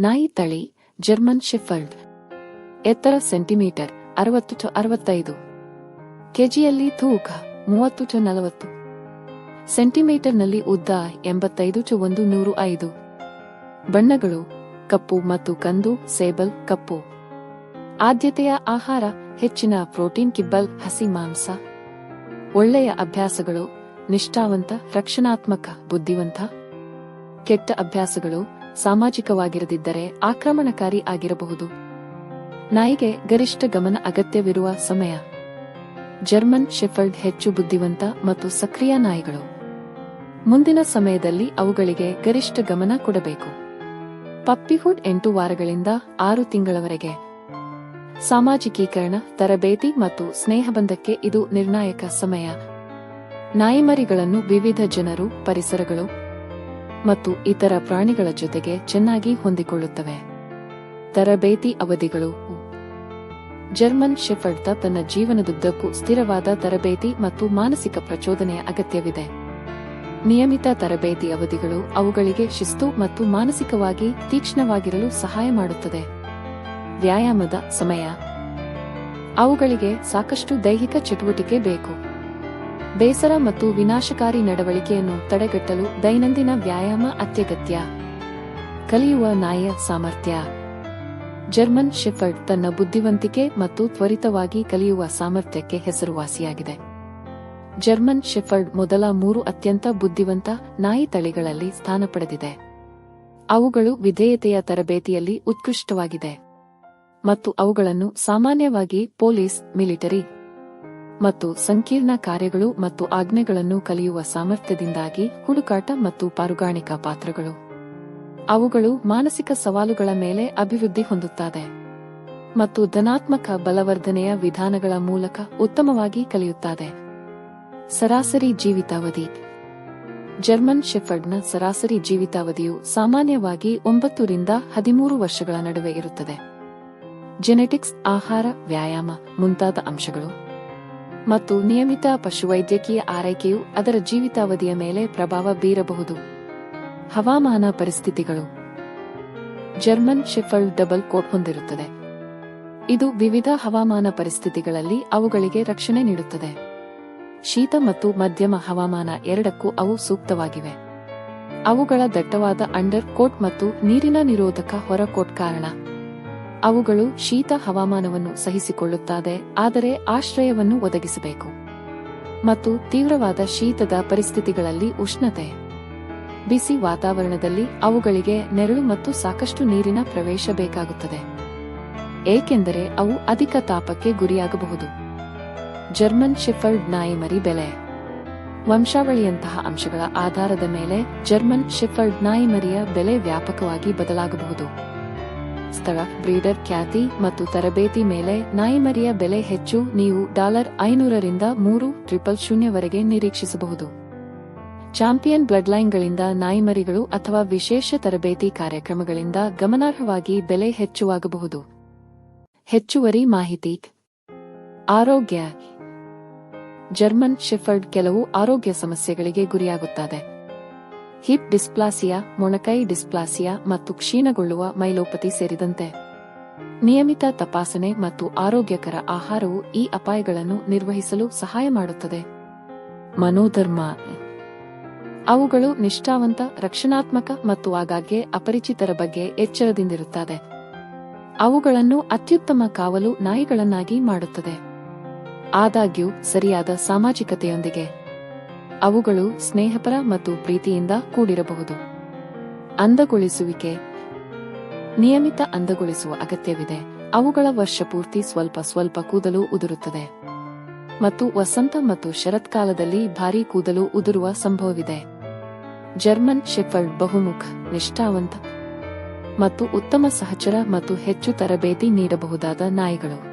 ನಾಯಿ ತಳಿ, German shepherd. ಎತ್ತರ ಸೆಂಟಿಮೀಟರ್, ಅರವತ್ತು ಟು ಅರವತ್ತೈದು. ಕೆಜಿಯಲ್ಲಿ ತೂಕ, ಮೂವತ್ತು ಟು ನಲವತ್ತು. ಸೆಂಟಿಮೀಟರ್ನಲ್ಲಿ ಉದ್ದ, ಎಂಬತ್ತೈದು ಟು ಒಂದು ನೂರು ಐದು. ಬಣ್ಣಗಳು, ಕಪ್ಪು ಮತ್ತು ಕಂದು, ಸೇಬಲ್, ಕಪ್ಪು. ಆದ್ಯತೆಯ ಆಹಾರ, ಹೆಚ್ಚಿನ ಪ್ರೋಟೀನ್ ಕಿಬ್ಬಲ್, ಹಸಿ ಮಾಂಸ. ಒಳ್ಳೆಯ ಅಭ್ಯಾಸಗಳು, ನಿಷ್ಠಾವಂತ, ರಕ್ಷಣಾತ್ಮಕ, ಬುದ್ಧಿವಂತ. ಕೆಟ್ಟ ಅಭ್ಯಾಸಗಳು ಸಾಮಾಜಿಕವಾಗಿರದಿದ್ದರೆ ಆಕ್ರಮಣಕಾರಿ ಆಗಿರಬಹುದು. ನಾಯಿಗೆ ಗರಿಷ್ಠ ಗಮನ ಅಗತ್ಯವಿರುವ ಸಮಯ. ಜರ್ಮನ್ ಶೆಫರ್ಡ್ ಹೆಚ್ಚು ಬುದ್ಧಿವಂತ ಮತ್ತು ಸಕ್ರಿಯ ನಾಯಿಗಳು. ಮುಂದಿನ ಸಮಯದಲ್ಲಿ ಅವುಗಳಿಗೆ ಗರಿಷ್ಠ ಗಮನ ಕೊಡಬೇಕು. ಪಪ್ಪಿಹುಡ್ ಎಂಟು ವಾರಗಳಿಂದ ಆರು ತಿಂಗಳವರೆಗೆ. ಸಾಮಾಜಿಕೀಕರಣ, ತರಬೇತಿ ಮತ್ತು ಸ್ನೇಹಬಂಧಕ್ಕೆ ಇದು ನಿರ್ಣಾಯಕ ಸಮಯ. ನಾಯಿಮರಿಗಳನ್ನು ವಿವಿಧ ಜನರು, ಪರಿಸರಗಳು ಮತ್ತು ಇತರ ಪ್ರಾಣಿಗಳ ಜೊತೆಗೆ ಚೆನ್ನಾಗಿ ಹೊಂದಿಕೊಳ್ಳುತ್ತವೆ. ತರಬೇತಿ ಅವಧಿಗಳು. ಜರ್ಮನ್ ಶೆಫರ್ಡ್ ತನ್ನ ಜೀವನದುದ್ದಕ್ಕೂ ಸ್ಥಿರವಾದ ತರಬೇತಿ ಮತ್ತು ಮಾನಸಿಕ ಪ್ರಚೋದನೆಯ ಅಗತ್ಯವಿದೆ. ನಿಯಮಿತ ತರಬೇತಿ ಅವಧಿಗಳು ಅವುಗಳಿಗೆ ಶಿಸ್ತು ಮತ್ತು ಮಾನಸಿಕವಾಗಿ ತೀಕ್ಷ್ಣವಾಗಿರಲು ಸಹಾಯ ಮಾಡುತ್ತದೆ. ವ್ಯಾಯಾಮದ ಸಮಯ. ಅವುಗಳಿಗೆ ಸಾಕಷ್ಟು ದೈಹಿಕ ಚಟುವಟಿಕೆ ಬೇಕು. ಬೇಸರ ಮತ್ತು ವಿನಾಶಕಾರಿ ನಡವಳಿಕೆಯನ್ನು ತಡೆಗಟ್ಟಲು ದೈನಂದಿನ ವ್ಯಾಯಾಮ ಅತ್ಯಗತ್ಯ. ಕಲಿಯುವ ನಾಯ ಸಾಮರ್ಥ್ಯ. ಜರ್ಮನ್ ಶೆಫರ್ಡ್ ತನ್ನ ಬುದ್ಧಿವಂತಿಕೆ ಮತ್ತು ತ್ವರಿತವಾಗಿ ಕಲಿಯುವ ಸಾಮರ್ಥ್ಯಕ್ಕೆ ಹೆಸರುವಾಸಿಯಾಗಿದೆ. ಜರ್ಮನ್ ಶೆಫರ್ಡ್ ಮೊದಲ ಮೂರು ಅತ್ಯಂತ ಬುದ್ಧಿವಂತ ನಾಯಿ ತಳಿಗಳಲ್ಲಿ ಸ್ಥಾನ ಪಡೆದಿದೆ. ಅವುಗಳು ವಿಧೇಯತೆಯ ತರಬೇತಿಯಲ್ಲಿ ಉತ್ಕೃಷ್ಟವಾಗಿದೆ. ಮತ್ತು ಅವುಗಳನ್ನು ಸಾಮಾನ್ಯವಾಗಿ ಪೊಲೀಸ್, ಮಿಲಿಟರಿ ಮತ್ತು ಸಂಕೀರ್ಣ ಕಾರ್ಯಗಳು ಮತ್ತು ಆಜ್ಞೆಗಳನ್ನು ಕಲಿಯುವ ಸಾಮರ್ಥ್ಯದಿಂದಾಗಿ ಹುಡುಕಾಟ ಮತ್ತು ಪಾರುಗಾಣಿಕಾ ಪಾತ್ರಗಳು. ಅವುಗಳು ಮಾನಸಿಕ ಸವಾಲುಗಳ ಮೇಲೆ ಅಭಿವೃದ್ಧಿ ಹೊಂದುತ್ತದೆ ಮತ್ತು ಧನಾತ್ಮಕ ಬಲವರ್ಧನೆಯ ವಿಧಾನಗಳ ಮೂಲಕ ಉತ್ತಮವಾಗಿ ಕಲಿಯುತ್ತದೆ ಸರಾಸರಿ ಜೀವಿತಾವಧಿ. ಜರ್ಮನ್ ಶೆಫರ್ಡ್ನ ಸರಾಸರಿ ಜೀವಿತಾವಧಿಯು ಸಾಮಾನ್ಯವಾಗಿ ಒಂಬತ್ತರಿಂದ ಹದಿಮೂರು ವರ್ಷಗಳ ನಡುವೆ ಇರುತ್ತದೆ. ಜೆನೆಟಿಕ್ಸ್, ಆಹಾರ, ವ್ಯಾಯಾಮ ಮುಂತಾದ ಅಂಶಗಳು. ಮತ್ತು ನಿಯಮಿತ ಪಶುವೈದ್ಯಕೀಯ ಆರೈಕೆಯು ಅದರ ಜೀವಿತಾವಧಿಯ ಮೇಲೆ ಪ್ರಭಾವ ಬೀರಬಹುದು. ಹವಾಮಾನ ಪರಿಸ್ಥಿತಿಗಳು. ಜರ್ಮನ್ ಶಿಫಲ್ಡ್ ಡಬಲ್ ಕೋಟ್ ಹೊಂದಿರುತ್ತದೆ. ಇದು ವಿವಿಧ ಹವಾಮಾನ ಪರಿಸ್ಥಿತಿಗಳಲ್ಲಿ ಅವುಗಳಿಗೆ ರಕ್ಷಣೆ ನೀಡುತ್ತದೆ. ಶೀತ ಮತ್ತು ಮಧ್ಯಮ ಹವಾಮಾನ ಎರಡಕ್ಕೂ ಅವು ಸೂಕ್ತವಾಗಿವೆ. ಅವುಗಳ ದಟ್ಟವಾದ ಅಂಡರ್ ಕೋಟ್ ಮತ್ತು ನೀರಿನ ನಿರೋಧಕ ಹೊರಕೋಟ್ ಕಾರಣ. ಅವುಗಳು ಶೀತ ಹವಾಮಾನವನ್ನು ಸಹಿಸಿಕೊಳ್ಳುತ್ತದೆ ಆದರೆ ಆಶ್ರಯವನ್ನು ಒದಗಿಸಬೇಕು. ಮತ್ತು ತೀವ್ರವಾದ ಶೀತದ ಪರಿಸ್ಥಿತಿಗಳಲ್ಲಿ ಉಷ್ಣತೆ. ಬಿಸಿ ವಾತಾವರಣದಲ್ಲಿ ಅವುಗಳಿಗೆ ನೆರಳು ಮತ್ತು ಸಾಕಷ್ಟು ನೀರಿನ ಪ್ರವೇಶ ಬೇಕಾಗುತ್ತದೆ. ಏಕೆಂದರೆ ಅವು ಅಧಿಕ ತಾಪಕ್ಕೆ ಗುರಿಯಾಗಬಹುದು. ಜರ್ಮನ್ ಶಿಫರ್ಡ್ ನಾಯಿಮರಿ ಬೆಲೆ. ವಂಶಾವಳಿಯಂತಹ ಅಂಶಗಳ ಆಧಾರದ ಮೇಲೆ ಜರ್ಮನ್ ಶಿಫರ್ಡ್ ನಾಯಿಮರಿಯ ಬೆಲೆ ವ್ಯಾಪಕವಾಗಿ ಬದಲಾಗಬಹುದು. ಸ್ಥಳ, ಬ್ರೀಡರ್ ಖ್ಯಾತಿ ಮತ್ತು ತರಬೇತಿ ಮೇಲೆ ನಾಯಿಮರಿಯ ಬೆಲೆ ಹೆಚ್ಚು, ನೀವು ಡಾಲರ್ ಐನೂರರಿಂದ ಮೂರು ಟ್ರಿಪಲ್ ಶೂನ್ಯವರೆಗೆ ನಿರೀಕ್ಷಿಸಬಹುದು. ಚಾಂಪಿಯನ್ ಬ್ಲಡ್ಲೈನ್ಗಳಿಂದ ನಾಯಿಮರಿಗಳು ಅಥವಾ ವಿಶೇಷ ತರಬೇತಿ ಕಾರ್ಯಕ್ರಮಗಳಿಂದ ಗಮನಾರ್ಹವಾಗಿ ಬೆಲೆ ಹೆಚ್ಚುವಾಗಬಹುದು. ಹೆಚ್ಚುವರಿ ಮಾಹಿತಿ. ಆರೋಗ್ಯ. ಜರ್ಮನ್ ಶೆಫರ್ಡ್ ಕೆಲವು ಆರೋಗ್ಯ ಸಮಸ್ಯೆಗಳಿಗೆ ಗುರಿಯಾಗುತ್ತದೆ ಹಿಪ್ ಡಿಸ್ಪ್ಲಾಸಿಯಾ, ಮೊಣಕೈ ಡಿಸ್ಪ್ಲಾಸಿಯಾ ಮತ್ತು ಕ್ಷೀಣಗೊಳ್ಳುವ ಮೈಲೋಪತಿ ಸೇರಿದಂತೆ. ನಿಯಮಿತ ತಪಾಸಣೆ ಮತ್ತು ಆರೋಗ್ಯಕರ ಆಹಾರವು ಈ ಅಪಾಯಗಳನ್ನು ನಿರ್ವಹಿಸಲು ಸಹಾಯ ಮಾಡುತ್ತದೆ. ಮನೋಧರ್ಮ. ಅವುಗಳು ನಿಷ್ಠಾವಂತ, ರಕ್ಷಣಾತ್ಮಕ ಮತ್ತು ಆಗಾಗ್ಗೆ ಅಪರಿಚಿತರ ಬಗ್ಗೆ ಎಚ್ಚರದಿಂದಿರುತ್ತದೆ ಅವುಗಳನ್ನು ಅತ್ಯುತ್ತಮ ಕಾವಲು ನಾಯಿಗಳನ್ನಾಗಿ ಮಾಡುತ್ತದೆ. ಆದಾಗ್ಯೂ, ಸರಿಯಾದ ಸಾಮಾಜಿಕತೆಯೊಂದಿಗೆ. ಅವುಗಳು ಸ್ನೇಹಪರ ಮತ್ತು ಪ್ರೀತಿಯಿಂದ ಕೂಡಿರಬಹುದು. ಅಂದಗೊಳಿಸುವಿಕೆ. ನಿಯಮಿತ ಅಂದಗೊಳಿಸುವ ಅಗತ್ಯವಿದೆ. ಅವುಗಳ ವರ್ಷಪೂರ್ತಿ ಸ್ವಲ್ಪ ಸ್ವಲ್ಪ ಕೂದಲು ಉದುರುತ್ತದೆ. ಮತ್ತು ವಸಂತ ಮತ್ತು ಶರತ್ಕಾಲದಲ್ಲಿ ಭಾರೀ ಕೂದಲು ಉದುರುವ ಸಂಭವವಿದೆ. ಜರ್ಮನ್ ಶೆಫರ್ಡ್ ಬಹುಮುಖ, ನಿಷ್ಠಾವಂತ ಮತ್ತು ಉತ್ತಮ ಸಹಚರ ಮತ್ತು ಹೆಚ್ಚು ತರಬೇತಿ ನೀಡಬಹುದಾದ ನಾಯಿಗಳು.